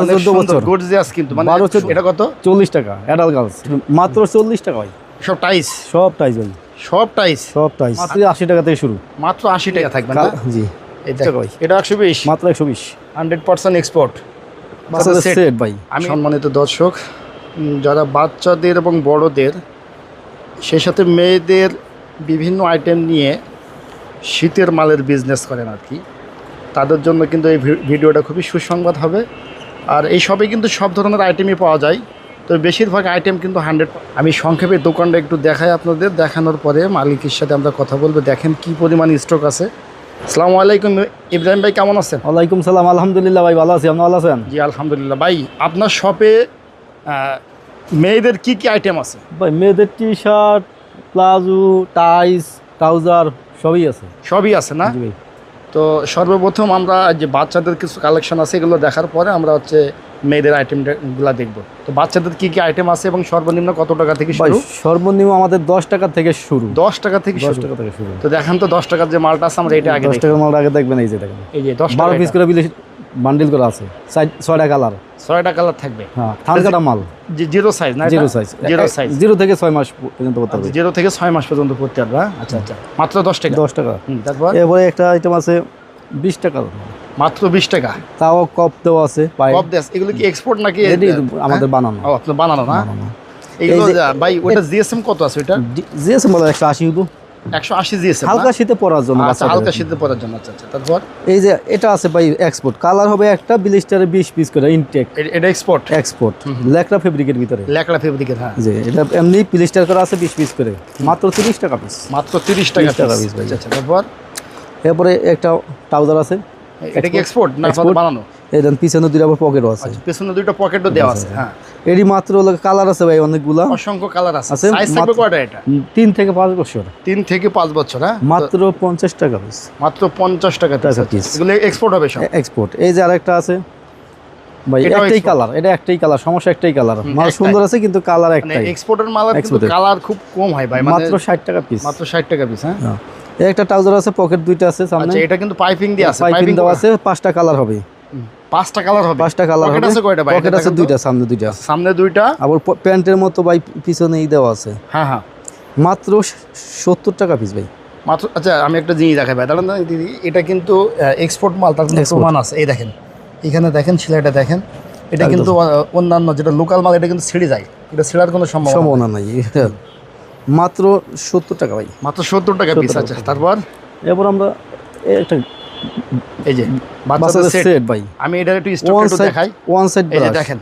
অনেক চোদ্দ বছর। gorgeous কিন্তু মানে বারো এটা কত? চল্লিশ টাকা অ্যাডাল গার্লস মাত্র চল্লিশ টাকা ভাই। সব টাইস সব টাইস ভাই। সব টাইস সব টাইস মাত্র আশি টাকা থেকে শুরু। মাত্র আশি টাকা থাকবে না? জি। এটা একশো বিশ। মাত্র একশো বিশ। হান্ড্রেড পার্সেন্ট এক্সপোর্ট সেট ভাই। আমি সম্মানিত দর্শক যারা বাচ্চাদের এবং বড়দের সেই সাথে মেয়েদের বিভিন্ন আইটেম নিয়ে শীতের মালের বিজনেস করেন আর কি তাদের জন্য কিন্তু এই ভিডিওটা খুবই সুসংবাদ হবে। আর এই সবে কিন্তু সব ধরনের আইটেমই পাওয়া যায়। তো বেশিরভাগ আইটেম কিন্তু হান্ড্রেড আমি সংক্ষেপে দোকানটা একটু দেখাই আপনাদের দেখানোর পরে মালিকের সাথে আমরা কথা বলব। দেখেন কি পরিমাণ স্টক আছে। আসসালামু আলাইকুম ইব্রাহিম ভাই কেমন আছেন? ওয়ালাইকুম সালাম আলহামদুলিল্লাহ ভাই ভালো আছি। আপনি ভালো আছেন? জি আলহামদুলিল্লাহ। ভাই আপনার শপে মেয়েদের কি কি আইটেম আছে? ভাই মেয়েদের T shirt palazzo tights trouser সবই আছে। সবই আছে না? জি ভাই। তো সর্বপ্রথম আমরা যে বাচ্চাদের কিছু কালেকশন আছে এগুলো দেখার পরে আমরা হচ্ছে মেয়েদের আইটেমগুলো দেখব। তো বাচ্চাদের কি কি আইটেম আছে এবং সর্বনিম্ন কত টাকা থেকে শুরু? সর্বনিম্ন আমাদের দশ টাকা থেকে শুরু। দশ টাকা থেকে দশ শুরু। টাকা থেকে শুরু। তো দেখেন তো দশ টাকার যে মালটা আছে আমরা এটা আগে দশ। টাকার মালটা আগে দেখবেন এই যে দেখেন। এই যে দশ বারো টাকা পিস করে বিলিশ বান্ডিল করা আছে ছয়টা কালার ছয়টা কালার থাকবে। হ্যাঁ থান মাল। জিরো সাইজ না zero size zero size zero থেকে ছয় মাস পর্যন্ত করতে হবে। জিরো থেকে ছয় মাস পর্যন্ত পড়তে পারবে হ্যাঁ? আচ্ছা আচ্ছা। মাত্র দশ টাকা? দশ টাকা। তারপর? এরপরে একটা আইটেম আছে বিশ টাকা। মাত্র বিশ টাকা? তাও কপ দেওয়া আছে কপ দেশ এগুলো কি এক্সপোর্ট নাকি আমাদের বানানো। আপনার বানানো না। এগুলো ভাই ওটা জিএসএম কত আছে ওইটা? জিএসএম বলে একশো আশি শুধু একশো আশি হালকা শীতে পরার জন্য আচ্ছা হালকা শীতে পড়ার জন্য। আচ্ছা আচ্ছা তারপর এই যে এটা আছে ভাই এক্সপোর্ট কালার হবে একটা বিলিস্টারে বিশ পিস করে ইনটেক এটা এক্সপোর্ট এক্সপোর্ট লেকড়া ফেব্রিকের ভিতরে। ল্যাকড়া ফেব্রিকের হ্যাঁ। যে এটা এমনি প্লিস্টার করা আছে বিশ পিস করে। মাত্র তিরিশ টাকা পিস মাত্র তিরিশ টাকা 30 টাকা piece ভাই। আচ্ছা আচ্ছা তারপর? এরপরে একটা ট্রাউজার আছে। এটা কি এক্সপোর্ট না বানানো? এই পিছনে দুইটা আবার পকেটও আছে। আচ্ছা পেছনে দুইটা পকেটও দেওয়া আছে হ্যাঁ। এরই মাত্র কালার আছে ভাই অনেকগুলা। অসংখ্য কালার আছে। সাইজ থাকবে কয়টা এটা? উম, তিন থেকে পাঁচ বছর। তিন থেকে পাঁচ বছর হ্যাঁ? মাত্র পঞ্চাশ টাকা পিস মাত্র পঞ্চাশ টাকা piece। টাকা piece। এগুলো এক্সপোর্ট হবে সব? এক্সপোর্ট এই যে আরেকটা আছে। ভাই একটাই কালার এটা একটাই কালার সমস্যা একটাই কালার মাল সুন্দর আছে কিন্তু কালার একটাই। এক্সপোর্টের মাল কিন্তু কালার খুব কম হয় ভাই মানে মাত্র ষাট টাকা পিস মাত্র ষাট টাকা পিস হ্যাঁ? এই একটা ট্রাউজার আছে পকেট দুইটা আছে সামনে। আচ্ছা এটা কিন্তু পাইপিং দিয়ে আছে পাইপিং দেওয়া আছে পাঁচটা কালার হবে। পাঁচটা কালার হবে। পাঁচটা কালার পকেট হবে। আছে কয়টা ভাই? পকেট আছে দুইটা সামনে দুইটা সামনে দুইটা। আবার প্যান্টের মতো ভাই পিছনেই দেওয়া আছে। হ্যাঁ হ্যাঁ। মাত্র সত্তর টাকা পিস ভাই। মাত্র আচ্ছা আমি একটা জিনিস দেখাই ভাই। দাঁড়ান দিদি এটা কিন্তু এক্সপোর্ট মাল তার। প্রমাণ আছে। এই দেখেন এখানে দেখেন সেলাইটা দেখেন। এটা কিন্তু অন্যান্য যেটা লোকাল মাল এটা কিন্তু ছিঁড়ে যায়। এটা ছেঁড়ার কোনো সম্ভাবনা নেই। মাত্র সত্তর টাকা ভাই। মাত্র সত্তর টাকা পিস 70 আছে তারপর? এরপর আমরা এই একটা এই যে বাচ্চাদের সেট ভাই। আমি এটা একটু স্টক একটু দেখাই। ওয়ান সাইড এই যে দেখেন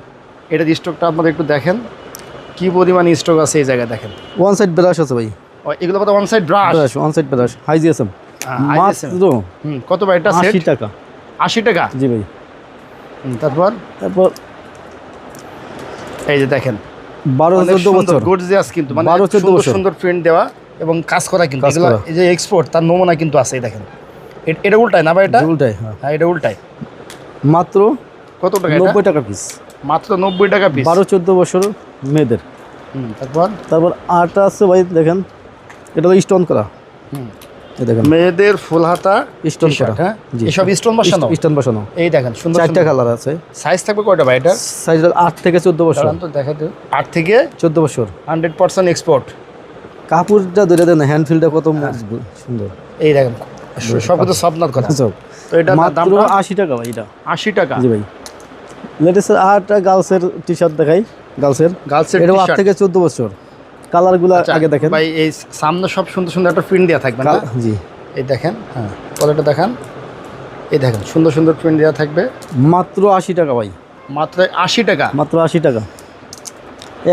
এটার স্টকটা আপনারা একটু দেখেন। কি পরিমাণ স্টক আছে এই জায়গায় দেখেন। ওয়ান সাইড ব্রাশ আছে ভাই। এগুলো কত? One side brush brush one side brush high GSM মাত্র হুম কত ভাই এটা সেট আশি টাকা। আশি টাকা? জি ভাই। তারপর? তারপর এই যে দেখেন। বারো অনেক চোদ্দ সুন্দর, বছর। gorgeous কিন্তু মানে 12 14 সুন্দর বছর। সুন্দর প্রিন্ট দেওয়া এবং কাজ করা কিন্তু। এগুলো এই যে এক্সপোর্ট তার নমুনা কিন্তু আছে এই দেখেন। এটা উল্টায় না ভাই এটা? উল্টাই হ্যাঁ। হ্যাঁ এটা উল্টায়। মাত্র কত টাকা নব্বই টাকা পিস মাত্র নব্বই টাকা পিস বারো চোদ্দ বছর মেয়েদের। তারপর? তারপর আটটা আছে ভাই দেখেন। এটা তো স্টোন করা। দেখেন। মেয়েদের ফুল হাতা স্টোন করা। হ্যাঁ। এসব স্টোন বসানো? স্টোন বসানো। এই দেখেন সুন্দর চারটা কালার আছে। সাইজ থাকবে কয়টা ভাই এটা? সাইজ আট থেকে চোদ্দ বছর। তো দেখা তো। আট থেকে চোদ্দ বছর। হান্ড্রেড পার্সেন্ট এক্সপোর্ট কাপড়টা ধরে দেন হ্যান্ড ফিলটা কত মজবুত, সুন্দর। এই দেখেন সব কিছু স্বপ্নার কথা। সব তো এটা মাত্র দামটা আশি টাকা ভাই এটা। আশি টাকা? জি ভাই। লেডিসের আটটা গার্লসের টি শার্ট দেখাই। গার্লসের গার্লসের এটাও আট থেকে চোদ্দ বছর। কালারগুলো আগে দেখেন। আচ্ছা, ভাই এই সামনে সব সুন্দর সুন্দর একটা প্রিন্ট দেওয়া থাকবে না? জি। এই দেখেন হ্যাঁ পরেরটা দেখান। এই দেখেন সুন্দর সুন্দর প্রিন্ট দেওয়া থাকবে। মাত্র আশি টাকা ভাই। মাত্র আশি টাকা? মাত্র আশি টাকা।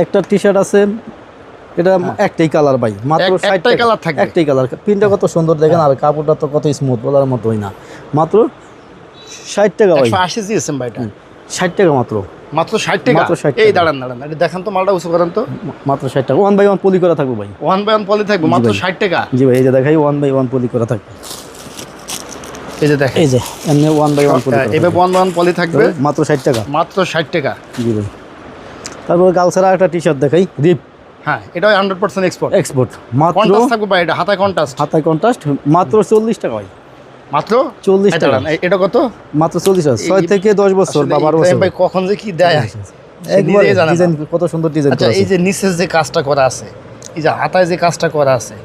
একটা টি শার্ট আছে এটা একটাই কালার ভাই মাত্র হ্যাঁ। এক- 60 একটাই থাকবে? হ্যাঁ। একটাই কালার প্রিন্টটা কত সুন্দর দেখেন আর কাপড়টা তো কত স্মুথ বলার মতোই না। মাত্র ষাট টাকা ভাই। আশি দিয়েছেন ভাই এটা। ষাট টাকা মাত্র। মাত্র ষাট টাকা? মাত্র 60 এই দাঁড়ান দাঁড়ান এটা দেখান তো মালটা উঁচু করেন তো। মাত্র ষাট টাকা। ওয়ান বাই ওয়ান পলি করা থাকবে ভাই। ওয়ান বাই ওয়ান পলি থাকবে মাত্র ষাট টাকা? জি ভাই এই যে দেখাই ওয়ান বাই ওয়ান পলি করা থাকবে। এই যে দেখেন। এই যে এমনি ওয়ান বাই ওয়ান পলি হ্যাঁ, এবার ওয়ান বাই ওয়ান পলি থাকবে? মাত্র ষাট টাকা। মাত্র ষাট টাকা। জি ভাই। তারপর গার্লসের একটা টি শার্ট দেখাই রিপ হ্যাঁ এটা হান্ড্রেড পার্সেন্ট এক্সপোর্ট এক্সপোর্ট মাত্র কন্টাস্ট থাকবে ভাই এটা হাতায় কন্টাস্ট হাতায় কন্ট্রাস্ট মাত্র চল্লিশ টাকা ভাই। মাত্র? 40 টাকা। এটা কত? মাত্র চল্লিশ হাজার ছয় এই- থেকে দশ বছর বা বারো ইব্রাহিম বছর। ভাই কখন যে কি দেয়? একবার। ডিজাইন কত সুন্দর ডিজাইন আচ্ছা এই যে নিচের যে কাজটা করা আছে এই যে হাতায় যে কাজটা করা আছে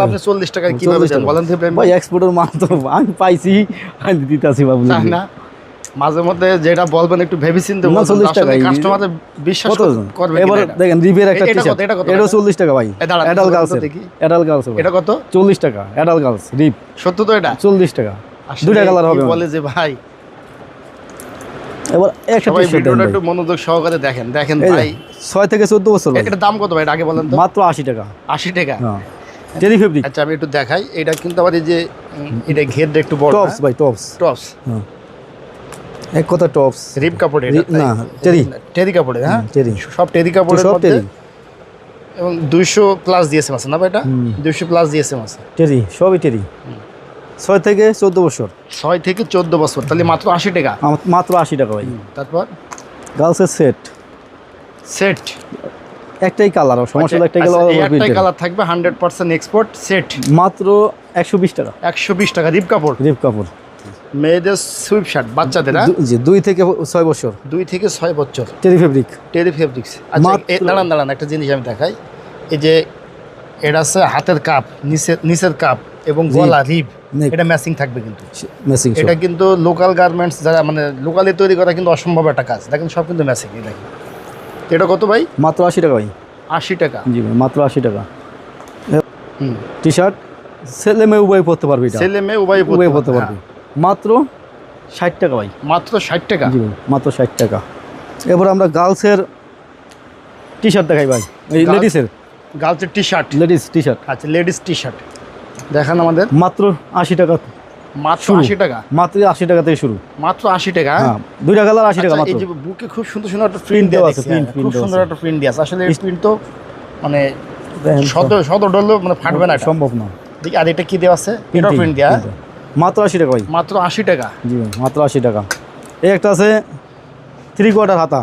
আপনি চল্লিশ টাকায় কীভাবে বলেন ভাই? ভাই? এক্সপোর্টের মাল তো আমি পাইছি আমি দিতেছি বাবু। না? মাঝে মধ্যে যেটা বলবেন একটু ভেবে চিন্তে 40 টাকা। কাস্টমার বিশ্বাস করবে এবার? দেখেন একটা টি শার্ট এটা কত এটাও টাকা? ভাই। অ্যাডাল। অ্যাডাল গার্লস এটা কত? চল্লিশ টাকা অ্যাডাল গার্লস রিপ সত্য তো এটা? চল্লিশ টাকা। দুইটা কালার হবে বলে যে ভাই? এবার একটা টি শার্ট একটু মনোযোগ সহকারে দেখেন দেখেন ভাই। ছয় থেকে চোদ্দ বছর ভাই এটা দাম কত ভাই আগে বলেন তো। মাত্র আশি টাকা। আশি টাকা? হ্যাঁ। টেরি ফেব্রিক আচ্ছা আমি একটু দেখাই। এটা কিন্তু এই যে এটা ঘেরটা একটু বড় টপস ভাই টপস টপস হ্যাঁ। এক কথা টপস রিপ কাপড় না, টেরি। টেরি কাপড়ে হ্যাঁ? টেরি সব টেরি কাপড়ের সব টেরি এবং দুইশো প্লাস দিয়েছে মাসে না ভাই এটা। দুইশো প্লাস দিয়েছে মাসে টেরি সবই টেরি ছয় থেকে চোদ্দ বছর। ছয় থেকে চোদ্দ বছর তাহলে মাত্র আশি টাকা? মাত্র আশি টাকা ভাই। তারপর? গার্লসের সেট সেট একটাই কালার সমস্যা একটাই কালার একটাই কালার থাকবে হান্ড্রেড পার্সেন্ট এক্সপোর্ট সেট মাত্র একশো বিশ টাকা। একশো বিশ টাকা রিপ কাপড়? রিপ কাপড়। মেয়েদের সুইপ শার্ট বাচ্চাদের হ্যাঁ? জি দুই থেকে ছয় বছর। দুই থেকে ছয় বছর। Terry fabric. Terry fabrics. আচ্ছা দাঁড়ান দাঁড়ান একটা জিনিস আমি দেখাই। এই যে এটা আছে হাতের কাপ নিচের নিচের কাপ এবং। গলা রিপ এটা ম্যাচিং থাকবে কিন্তু। মেসিং এটা কিন্তু লোকাল গার্মেন্টস যারা মানে লোকালি তৈরি করা কিন্তু অসম্ভব একটা কাজ। দেখেন সব কিন্তু ম্যাচিং এই দেখেন। এটা কত ভাই? মাত্র আশি টাকা ভাই। আশি টাকা। জি ভাই মাত্র আশি টাকা। হুম। টি শার্ট ছেলে মেয়ে উভয় পরতে পারবে ছেলে মেয়ে উভয় উভয় পরতে পারবে মাত্র ষাট টাকা ভাই। মাত্র ষাট টাকা? জি মাত্র ষাট টাকা। এবার আমরা গার্লসের টি শার্ট দেখাই ভাই। এই লেডিসের গার্লসের T shirt ladies T shirt আচ্ছা লেডিস টি শার্ট দেখান আমাদের। মাত্র আশি টাকা মাত্র আশি টাকা? মাত্র আশি টাকা থেকে শুরু। মাত্র আশি টাকা? হ্যাঁ দুইটা কালার আশি টাকা আচ্ছা, মাত্র। বুকে খুব সুন্দর সুন্দর একটা প্রিন্ট দেওয়া আছে খুব সুন্দর একটা প্রিন্ট দেওয়া আছে। আসলে এই প্রিন্ট তো মানে শত শত ডলও মানে ফাটবে না সম্ভব না। আর এটা কি দেওয়া আছে? এটা প্রিন্ট দেওয়া। printing। মাত্র আশি টাকা ভাই। মাত্র আশি টাকা। জি ভাই মাত্র আশি টাকা। এই একটা আছে থ্রি কোয়ার্টার হাতা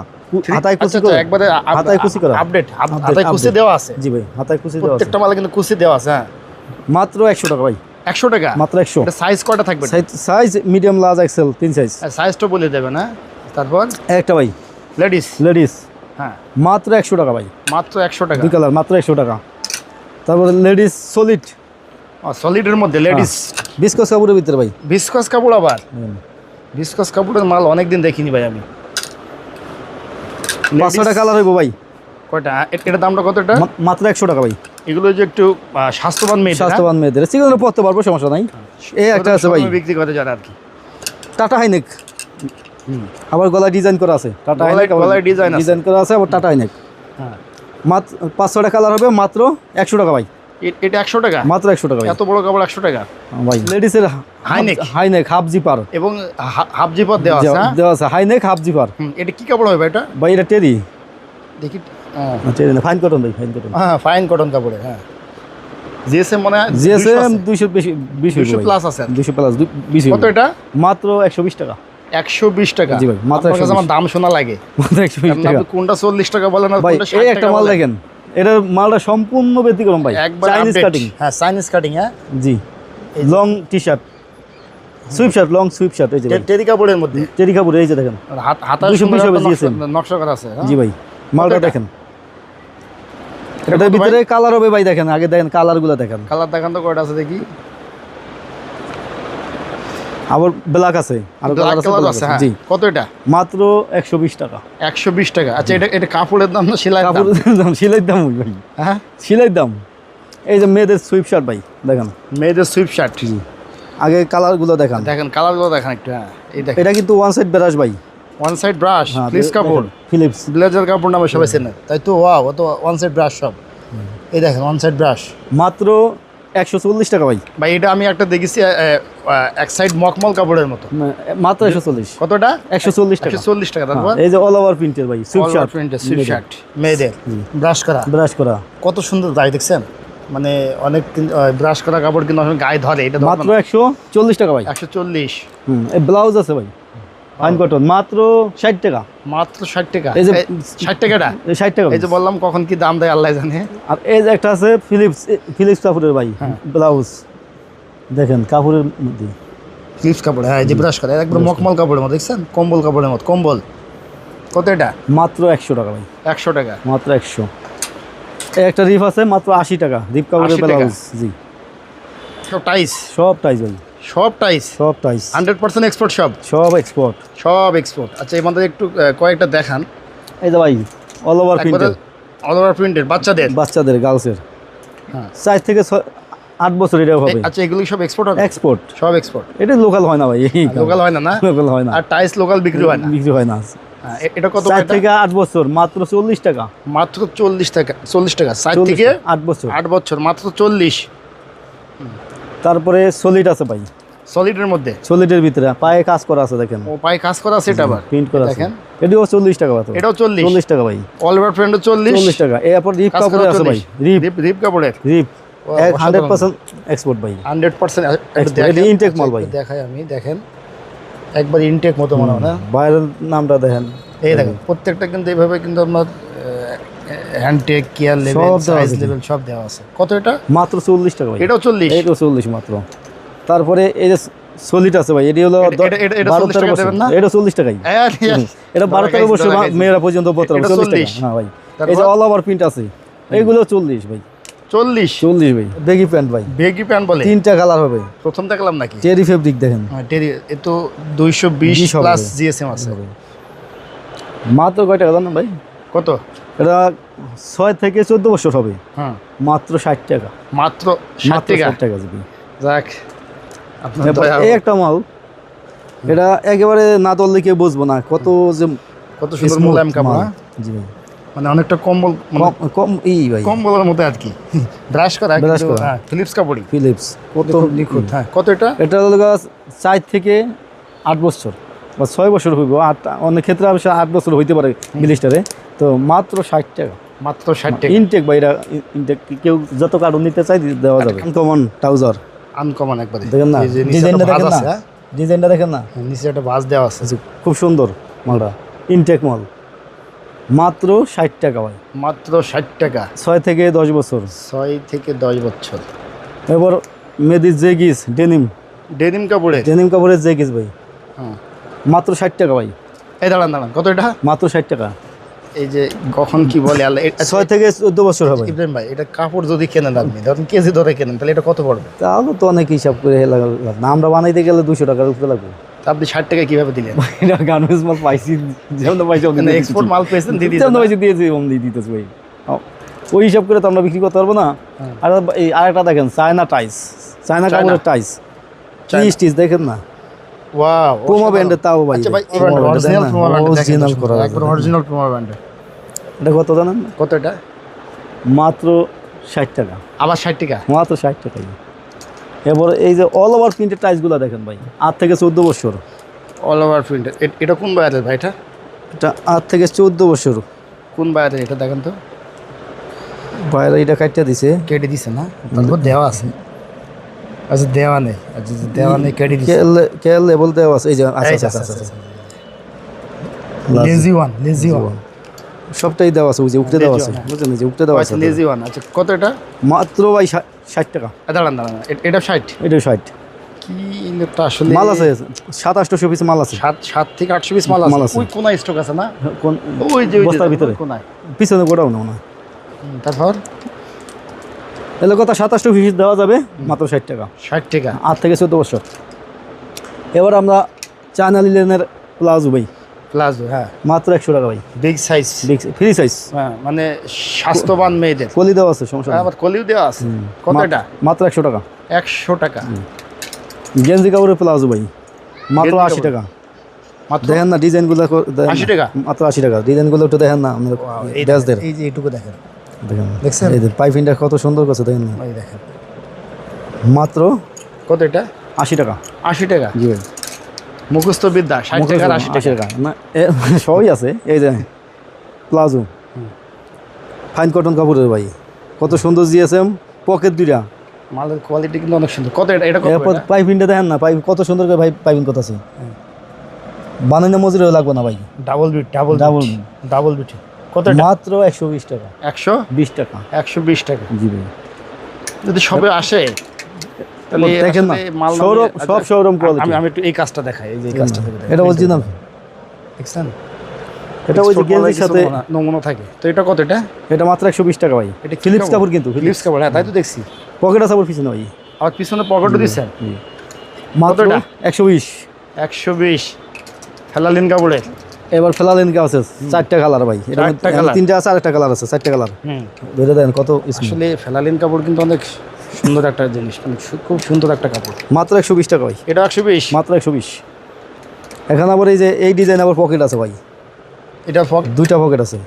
হাতায় কুচি আচ্ছা, করে। আচ্ছা, একবারে হাতায় কুচি করা। আপডেট হাতায় কুচি দেওয়া আছে। জি ভাই হাতায় কুচি দেওয়া আছে। প্রত্যেকটা মালে কিন্তু কুচি দেওয়া আছে হ্যাঁ। মাত্র একশো টাকা ভাই। একশো টাকা? মাত্র একশো। সাইজ থাকবে? সাইজ মিডিয়াম লার্জ এক্সেল তিন সাইজ সাইজটা বলে দেবেন হ্যাঁ। তারপর? একটা ভাই। লেডিস লেডিস হ্যাঁ। মাত্র একশো টাকা ভাই। মাত্র একশো টাকা। দুই কালার মাত্র একশো টাকা। তারপরে লেডিস সলিড সলিডের মধ্যে লেডিস বিস্কস কাপড়ের ভিতরে ভাই। ভিসকস কাপড় আবার? ভিসকস কাপড়ের মাল অনেকদিন দেখিনি ভাই আমি। পাঁচশোটা কালার হইব ভাই। কয়টা? এটার দামটা কত এটা মাত্র একশো টাকা ভাই। এগুলো যে একটু স্বাস্থ্যবান মেয়ে স্বাস্থ্যবান মেয়েদের। সেগুলো পড়তে পারব সমস্যা নাই। এই একটা আছে ভাই। বিক্রি করে যারা আর কি। Tata high neck. আবার গলায় ডিজাইন করা আছে। টাটা হাইনেক গলায় আছে। ডিজাইন করা আছে আবার টাটা হাইনেক। হ্যাঁ। মাত্র পাঁচশোটা কালার হবে মাত্র একশো টাকা ভাই। এ- এটা একশো টাকা? মাত্র একশো টাকা ভাই। এত বড় কাপড় একশো টাকা? ভাই লেডিসের high neck. High neck half zipper এবং হাফ জিপার দেওয়া আছে? দেওয়া আছে হাইনেক হাফ জিপার এটা কি কাপড় হবে এটা? ভাই এটা টেরি দেখি। টেরি না ফাইন কটন ভাই ফাইন কটন হ্যাঁ ফাইন কটন কাপড়ে হ্যাঁ। জিএসএম মনে হয় জিএসএম দুইশো বেশি 200 আছে। দুইশো প্লাস বিশ কত এটা? মাত্র একশো বিশ টাকা। একশো বিশ টাকা। জি ভাই, মাত্র আপনার কাছে 120 আমার দাম শোনা লাগে। মাত্র একশো বিশ টাকা। কোনটা চল্লিশ টাকা বলেন ভাই কোনটা এই 60 একটা মাল দেখেন। এটার মালটা সম্পূর্ণ ব্যতিক্রম ভাই চাইনিজ কাটিং হ্যাঁ চাইনিজ কাটিং হ্যাঁ? জি long T shirt sweat shirt long sweat shirt এই যে টেরি কাপড়ের মধ্যে? টেরি কাপড় এই যে দেখেন। আর হাত হাতা সুন্দর হবে GSM নকশা- করা আছে হ্যাঁ? জি ভাই মালটা দেখেন। এটা এটার ভিতরে কালার হবে ভাই দেখেন আগে দেখেন কালারগুলো দেখেন। কালার দেখান তো কয়টা আছে দেখি। আবার ব্ল্যাক আছে। আর ব্ল্যাক কালার আছে। হ্যাঁ। জি। কত এটা? মাত্র একশো বিশ টাকা। একশো বিশ টাকা। আচ্ছা এটা এটা কাপড়ের দাম না সেলাই দাম? কাপড়ের দাম সিলাইয়ের দাম ভাই। হ্যাঁ? সিলাইয়ের দাম। এই যে মেয়েদের সুইপ শার্ট ভাই দেখেন। মেয়েদের সুইপ শার্ট আগে কালারগুলো দেখান। দেখেন কালারগুলো দেখেন একটু হ্যাঁ। এই দেখেন। এটা কিন্তু ওয়ান সাইড ব্রাশ ভাই। ওয়ান সাইড ব্রাশ প্লিজ কাপড়। ফিলিপস ব্লেজার কাপড় নামে সবাই চেনে। তাই তো? ওয়াও ও তো ওয়ান সাইড ব্রাশ সব এই দেখেন ওয়ান সাইড ব্রাশ মাত্র একশো চল্লিশ টাকা ভাই। ভাই এটা আমি একটা দেখেছি এক সাইড মকমল কাপড়ের মতো। মাত্র একশো চল্লিশ। কতটা? একশো চল্লিশ টাকা। চল্লিশ টাকা হ্যাঁ, এই যে অল ওভার প্রিন্টের ভাই সুইপ শার্ট প্রিন্টের সুইপ শার্ট মেয়েদের। ব্রাশ করা। ব্রাশ করা। কত সুন্দর গায়ে দেখছেন? মানে অনেক ব্রাশ করা কাপড় কিন্তু গায়ে ধরে এটা মাত্র একশো চল্লিশ টাকা ভাই। একশো চল্লিশ। ব্লাউজ আছে ভাই। ফাইন কটন মাত্র ষাট টাকা। মাত্র ষাট টাকা? এই যে ষাট টাকাটা? এই ষাট টাকা। এই যে বললাম কখন কি দাম দেয় আল্লাহ জানে। আর এই যে একটা আছে ফিলিপস ফিলিপস কাপড়ের ভাই হ্যাঁ। ব্লাউজ। দেখেন কাপড়ের মধ্যে। ফ্লিপস কাপড় হ্যাঁ এই যে ব্রাশ করে একবার মকমল কাপড়ের মতো দেখছেন? কম্বল কাপড়ের মতো কম্বল। কত এটা? মাত্র একশো টাকা ভাই। একশো টাকা। মাত্র একশো। এই একটা রিপ আছে মাত্র আশি টাকা। রিপ কাপড়ের ব্লাউজ জি। সব টাইস? সব টাইস ভাই। সব টাইস সব টাইস হান্ড্রেড পার্সেন্ট এক্সপোর্ট সব? সব এক্সপোর্ট সব এক্সপোর্ট আচ্ছা মধ্যে একটু কয়েকটা দেখান। এই যে ভাই অল ওভার প্রিন্টের অল ওভার প্রিন্টেড বাচ্চাদের? বাচ্চাদের গার্লসের হ্যাঁ। চার থেকে আট বছর এটা হবে। আচ্ছা এগুলি সব এক্সপোর্ট হবে? এক্সপোর্ট সব এক্সপোর্ট এটা লোকাল হয় না ভাই। লোকাল হয় না না? লোকাল হয় না। আর টাইস লোকাল বিক্রি হয় না? বিক্রি হয় না। হ্যাঁ, এটা কত চার থেকে আট বছর মাত্র চল্লিশ টাকা। মাত্র চল্লিশ টাকা চল্লিশ টাকা। সাত থেকে আট বছর। আট বছর মাত্র চল্লিশ। তারপরে সলিড আছে ভাই। সলিডের মধ্যে? সলিডের ভিতরে পায়ে কাজ করা আছে দেখেন। ও পায়ে কাজ করা সেটা আবার? প্রিন্ট করা আছে। দেখেন। এটাও চল্লিশ টাকা মাত্র। এটাও চল্লিশ? চল্লিশ টাকা ভাই। অল ওভার প্রিন্টও চল্লিশ? চল্লিশ টাকা। এরপর রিপ কাপড়ে আছে ভাই। রিপ রিপ কাপড়ের? রিপ ও, হান্ড্রেড অসাধারণ। পার্সেন্ট এক্সপোর্ট ভাই। হান্ড্রেড পার্সেন্ট Export, এটা intake মাল ভাই। দেখাই আমি দেখেন। একবার ইনটেক মতো মনে হয় না? বাইরের নামটা দেখেন। এই দেখেন প্রত্যেকটা কিন্তু এইভাবে কিন্তু আপনার hand tag care level size. Level সব দেওয়া আছে। কত এটা? মাত্র চল্লিশ টাকা ভাই। এটাও চল্লিশ? এটাও চল্লিশ মাত্র। তারপরে এই যে সলিড আছে ভাই এটি হলো এটা- এটা- এটা- এটা বারো 40 তেরো টাকা বছর। দেবেন না? এটা চল্লিশ টাকাই। হ্যাঁ, এটা বারো তেরো বছর। মেয়েরা পর্যন্ত চল্লিশ টাকা। হ্যাঁ ভাই। এই যে অল ওভার প্রিন্ট আছে। এইগুলো চল্লিশ ভাই। চল্লিশ? চল্লিশ ভাই। বেগি প্যান্ট ভাই। বেগি প্যান্ট বলে? তিনটা কালার হবে। প্রথম দেখলাম নাকি? চেরি ফেব্রিক দেখেন। হ্যাঁ, টেরি এ তো দুইশো বিশ 20 হবে। প্লাস জিএসএম আছে। মাত্র কয় টাকা জানেন ভাই? কত? এটা ছয় থেকে চোদ্দ বছর হবে। হ্যাঁ। মাত্র ষাট টাকা। মাত্র ষাট টাকা? জিবি। যাক এই একটা মাল। এটা একেবারে না ধরলে কেউ বুঝব না। কত যে কত সুন্দর মোলায়েম কাপড় হ্যাঁ? জি মানে অনেকটা কম্বল মানে কম কম ই ভাই। কম্বলের মতো আর কি। ব্রাশ করা কিন্তু, করা। ফিলিপস কাপড়ই। ফিলিপস কত নিখুঁত হ্যাঁ কত এটা? এটা হলো চার থেকে আট বছর। বা ছয় বছর হইব আট অনেক ক্ষেত্রে অবশ্য আট বছর হইতে পারে মিলিস্টারে। তো মাত্র ষাট টাকা। মাত্র ষাট টাকা। ইনটেক বা এটা ইনটেক কেউ যত কার্টুন নিতে চাই দেওয়া যাবে। কমন ট্রাউজার আনকমন একবারে। দেখেন না এই যে নিচে ডিজাইনটা দেখেন না? হ্যাঁ? ডিজাইনটা দেখেন না? নিচে একটা ভাঁজ দেওয়া আছে। খুব সুন্দর মালটা। ইনটেক মাল। মাত্র ষাট টাকা ভাই। মাত্র ষাট টাকা। ছয় থেকে দশ বছর। ছয় থেকে দশ বছর। এবার মেদির জেগিস ডেনিম ডেনিম কাপড়ে ডেনিম কাপড়ের জেগিস ভাই। হ্যাঁ। মাত্র ষাট টাকা ভাই। এই দাঁড়ান দাঁড়ান কত এটা? মাত্র ষাট টাকা। এই যে কখন কি বলে আল্লাহ ছয় থেকে চোদ্দ বছর হবে। ইব্রাহিম ভাই এটা কাপড় যদি কেনেন আপনি ধরেন কেজি ধরে কেনেন তাহলে এটা কত পড়বে? তাহলে তো অনেক হিসাব করে না আমরা বানাইতে গেলে দুশো টাকার উপরে লাগবে। আপনি ষাট টাকা কীভাবে দিলেন? এটা গার্মেন্টস মাল পাইছি যেমন পাইছি এক্সপোর্ট মাল পেয়েছেন দিদি যেমন পাইছি দিয়েছি অমনি দিতেছি ভাই। ওই হিসাব করে তো আমরা বিক্রি করতে পারব না। হ্যাঁ। আর এই আরেকটা দেখেন চায়না টাইস। চায়না? কাপড়ের টাইস। কি স্টিচ দেখেন না? ওয়াও পুমা ব্র্যান্ডের তাও ভাই। আচ্ছা ভাই অরিজিনাল একবার দেখেন। অরিজিনাল পুমা ব্র্যান্ড এটা কত জানেন? কত এটা? মাত্র ষাট টাকা। আবার ষাট টাকা? মাত্র ষাট টাকা। এবার এই যে অল ওভার প্রিন্টের টাইসগুলো দেখেন ভাই আট থেকে চোদ্দ বছর। অল ওভার প্রিন্ট এটা কোন বায়ারের ভাই এটা? এটা আট থেকে চোদ্দ বছর। কোন বায়ারের এটা দেখেন তো? বাইরে এটা কাটটা দিছে। কেটে দিছে না? তারপর দেওয়া আছে। আচ্ছা দেওয়া নেই। আচ্ছা দেওয়া নেই কেটে দিছে। কে লেভেল দেওয়া আছে? এই যে যে, আচ্ছা আচ্ছা, আচ্ছা। লেজি ওয়ান লেজি ওয়ান সবটাই দেওয়া আছে ওই যে উপরে দেওয়া আছে। এই যে উপরে দেওয়া আছে লেজি ওয়ান। আচ্ছা কত এটা? মাত্র ভাই ষাট টাকা। দাঁড়ান দাঁড়ান এটা ষাট? এটা ষাট। কি আসলে মাল আছে সাত আটশো পিস মাল আছে। সাত সাত থেকে আটশো পিস মাল আছে। ওই কোনায় স্টক আছে না? কোন ওই যে ওই বস্তার ভিতরে। কোনায়। পিছনে গোটাও না তারপর? এলে কথা সাতাশটো পিস দেওয়া যাবে মাত্র ষাট টাকা। ষাট টাকা। আট থেকে চোদ্দ বছর। এবার আমরা চায়না লিলেনের প্লাজো ভাই। প্লাজো হ্যাঁ। মাত্র একশো টাকা ভাই। Big size big free size হ্যাঁ মানে স্বাস্থ্যবান মেয়েদের। কলি দেওয়া আছে সমস্যা নেই। আবার কলিও দেওয়া আছে। কত মা- এটা? মাত্র একশো টাকা। একশো টাকা। গেঞ্জি কাপড়ের প্লাজো ভাই। মাত্র আশি টাকা। মাত্র? দেখেন না ডিজাইনগুলো দেখেন 80 না। টাকা? মাত্র আশি টাকা। ডিজাইনগুলো একটু দেখেন না আমাদের এই ড্যাসদের এই যে এইটুকু দেখেন। দেখেন দেখছেন? এই যে পাইপিংটা কত সুন্দর করছে দেখেন না। দেখেন। মাত্র কত এটা? আশি টাকা। আশি টাকা। জি মুখস্থ বিদ্যা ষাট টাকা আর আশি টাকা না সবই আছে এই যে প্লাজো। ফাইন কটন কাপড়ের ভাই কত সুন্দর জিএসএম পকেট দুইটা। মালের কোয়ালিটি কিন্তু অনেক সুন্দর। কত এটা এটা? পাইপিংটা দেখেন না পাইপ কত সুন্দর করে ভাই পাইপিং কত আছে বানানো মজুরিও লাগবে না ভাই। Double beat double beat double beat কত মাত্র একশো বিশ টাকা। একশো? বিশ টাকা। একশো বিশ টাকা। জি ভাই। যদি সবে আসে দেখেন না শোরুম সব শোরুম কোয়ালিটি আমি একটু এই কাজটা দেখাই এই যে এই কাজটা এটা অরিজিনাল দেখছেন? এটা ওই যে গেঞ্জির সাথে নমুনা- নমুনা থাকে। তো এটা কত এটা? এটা মাত্র একশো বিশ টাকা ভাই। এটা ফিলিপস কাপড় কিন্তু ফিলিপস কাপড় হ্যাঁ তাই তো দেখছি। পকেট আছে পিছনে ভাই। আর পিছনে পকেটও দিচ্ছেন? মাত্র? একশো বিশ। একশো বিশ। ফেলালিন কাপড়ের এবার ফেলালেন কে আছে চারটা কালার ভাই। এটা colour? তিনটা আছে আরেকটা কালার আছে চারটা কালার। ধরে দেন কত। আসলে ফেলালিন কাপড় কিন্তু অনেক সুন্দর একটা জিনিস খুব সুন্দর একটা কাপড়। মাত্র একশো বিশ টাকা ভাই। এটা একশো বিশ? মাত্র একশো বিশ। এখানে আবার এই যে এই ডিজাইন আবার পকেট আছে ভাই। এটা পকেট দুইটা পকেট আছে।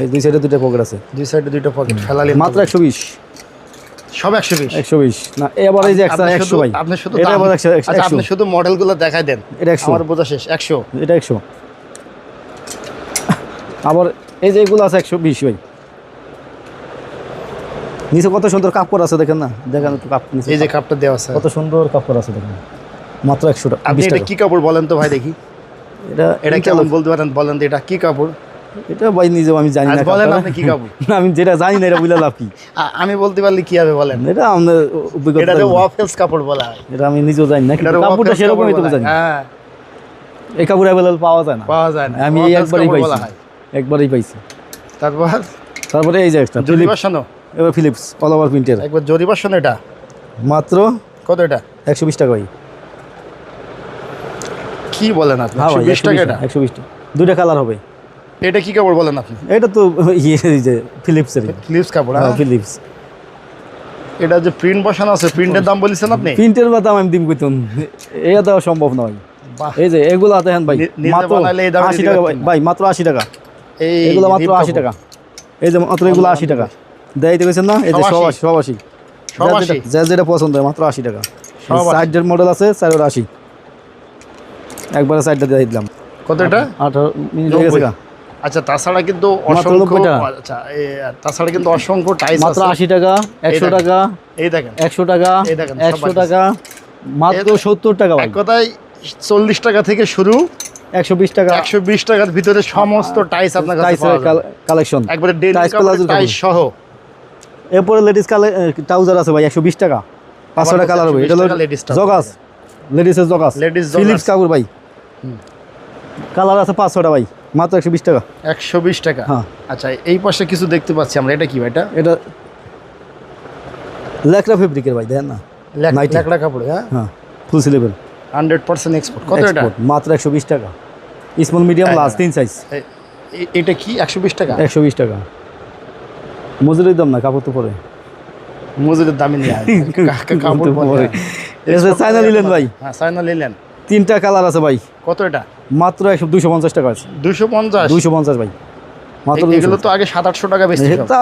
এই দুই সাইডে দুইটা পকেট আছে। দুই সাইডে দুইটা পকেট ফেলালিন মাত্র একশো বিশ। সব একশো বিশ? একশো বিশ। না এবার এই যে একশো আপনি একশো শুধু- ভাই। আপনি শুধু এটা আবার আচ্ছা, একশো। আপনি শুধু মডেলগুলো দেখাই দেন। এটা একশো। আমার বোঝা শেষ একশো। এটা একশো। আবার এই যে এগুলো আছে একশো বিশ ভাই। নিচে কত সুন্দর কাপড় আছে দেখেন না? দেখেন কাপড় নিচে। এই যে কাপটা দেওয়া আছে। কত সুন্দর কাপড় আছে দেখেন। মাত্র একশো টাকা আপনি এটা কি কাপড় বলেন তো ভাই দেখি? এটা এটা কেমন বলতে পারেন বলেন তো এটা কি কাপড়? এটা ভাই নিজেও আমি জানি না বলেন আপনি কি কাপড়? না, আমি যেটা জানি না এটা বুঝলে লাভ কি? আমি বলতে পারলে কি হবে বলেন? এটা আমাদের অভিজ্ঞতা এটা। ওয়াফেলস কাপড় বলা হয়। এটা আমি নিজেও জানি না কিন্তু কাপড়টা সেরকমই তো জানি। হ্যাঁ। এই কাপড় অ্যাভেলেবল পাওয়া যায় না। পাওয়া যায় না। আমি একবারই পাইছি। একবারই পাইছি। তারপর? তারপরে এই যে একটা জরি ফিলিপ বাসানো এবার ফিলিপস অল ওভার প্রিন্টের একবার জরি বাসানো এটা? মাত্র কত এটা? একশো বিশ টাকা ভাই। কি বলেন আপনি? হ্যাঁ ভাই বিশ টাকা এটা? একশো বিশ টাকা দুইটা কালার হবে। এটা কি কাপড় বলেন আপনি? এটা তো ইয়ে যে ফিলিপসের ফিলিপস কাপড় হ্যাঁ? ফিলিপস এটা যে প্রিন্ট বসানো আছে প্রিন্টের দাম বলেছেন আপনি? প্রিন্টের দাম আমি দিম কইতাম। এটা দেওয়া সম্ভব নয়। এই যে এগুলো দেখেন ভাই মাত্র আশি টাকা ভাই মাত্র আশি টাকা। এই এগুলো মাত্র আশি টাকা। এই যে মাত্র এগুলো আশি টাকা। দেয় দেখেছেন না? এই যে সব সব আশি? আশি সব আশি। সব যার আশি? যেটা- পছন্দ হয় মাত্র আশি টাকা। সাইডের মডেল আছে চারের আশি। একবারে সাইডটা দিয়ে দিলাম। কত এটা? আঠারো মিনিট হয়ে গেছে আচ্ছা তাছাড়া কিন্তু অসংখ্য আচ্ছা তাছাড়া কিন্তু অসংখ্য টাইস মাত্র আশি টাকা একশো টাকা এই দেখেন। একশো টাকা একশো টাকা মাত্র সত্তর টাকা ভাই। এক কথায় চল্লিশ টাকা থেকে শুরু। একশো বিশ টাকা। একশো বিশ টাকার ভিতরে সমস্ত টাইস আপনার কাছে। কালেকশন একবারে টাইস সহ। এরপরে লেডিস কালে ট্রাউজার আছে ভাই একশো বিশ টাকা। পাঁচশো টাকা কালার হবে। এটা। জগাস। লেডিসের জগাস। জগাস। ফিলিপস কাপড় ভাই। কালার আছে পাঁচশোটা ভাই মাত্র একশো বিশ টাকা। একশো বিশ টাকা? হ্যাঁ। আচ্ছা এই পাশে কিছু দেখতে পাচ্ছি আমরা। এটা কি ভাই এটা? এটা ল্যাকড়া ফেব্রিকের ভাই দেখেন না। ল্যাকড়া কাপড় হ্যাঁ? হ্যাঁ full sleeve hundred percent export কত এটা? মাত্র একশো বিশ টাকা। স্মল মিডিয়াম লার্জ তিন সাইজ এটা কি? একশো বিশ টাকা? একশো বিশ টাকা। মজুরির দাম না কাপড় তো পরে। মজুরির দামে নিয়ে আয়। কা- কা- কাপড় পরে। চায়না লিলেন ভাই। হ্যাঁ চায়না লিলেন তিনটা কালার আছে ভাই। কত এটা? মাত্র একশো দুইশো পঞ্চাশ টাকা আছে। দুশো পঞ্চাশ? দুইশো পঞ্চাশ ভাই। মাত্র এগুলো তো আগে সাত আটশো টাকা বেশি তা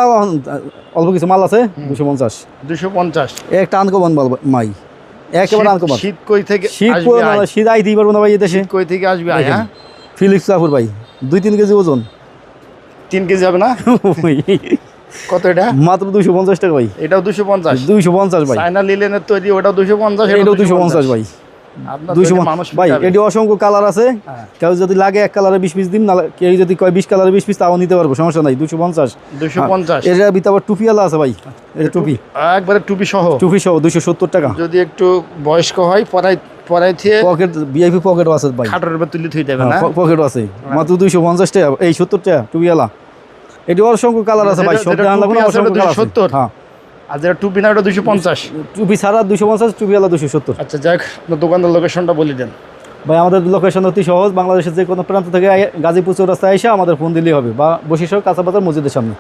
অল্প কিছু মাল আছে দুশো পঞ্চাশ। দুশো পঞ্চাশ? একটা আনকমন মাল মাই। একেবারে আনকমন। শীত কই থেকে শীত আয়? না শীত আইতেই পারব না ভাই শীত কই থেকে আসবে আয়, হ্যাঁ? ফিলিপস কাপুর ভাই দুই তিন কেজি ওজন। তিন কেজি হবে না? কত এটা? মাত্র দুইশো পঞ্চাশ টাকা ভাই। এটাও দুশো পঞ্চাশ? দুইশো পঞ্চাশ ভাই। চায়না লিলেনের তৈরি দুশো পঞ্চাশ এটাও দুইশো পঞ্চাশ ভাই। আপনার দুইশো তৈরি মানুষ ভাই এটি অসংখ্য কালার আছে। হ্যাঁ। কেউ যদি লাগে এক কালারে বিশ পিস দিন না কেউ যদি কয় বিশ কালারে বিশ পিস তাও নিতে পারব সমস্যা নাই দুশো পঞ্চাশ। দুশো পঞ্চাশ। এর ভিতরে আবার টুপিওয়ালা আছে ভাই এটা টুপি। একবারে টুপি সহ। টুপি সহ দুইশো সত্তর টাকা। যদি একটু বয়স্ক হয় পরাই পরাই পকেট ভিআইপি পকেটও আছে ভাই। খাটের উপর তুলে থুই দেবে না পকেটও আছে। মাত্র দুইশো পঞ্চাশ টাকা এই সত্তর টাকা টুপিওয়ালা এটি অসংখ্য কালার আছে ভাই সব জানলা কোনো টুপি অসংখ্য কালার আছে। 70 হ্যাঁ আর যেটা টুপি না ওটা দুশো পঞ্চাশ। টুপি ছাড়া দুশো পঞ্চাশ টুপিওয়ালা দুশো সত্তর। আচ্ছা যাক দোকানদার লোকেশনটা বলে দেন। ভাই আমাদের লোকেশন অতি সহজ। বাংলাদেশের যে কোনো প্রান্ত থেকে গাজীপুর রাস্তায় এসে আমাদের ফোন দিলেই হবে বা বসিরহাট কাঁচাবাজার মসজিদের সামনে।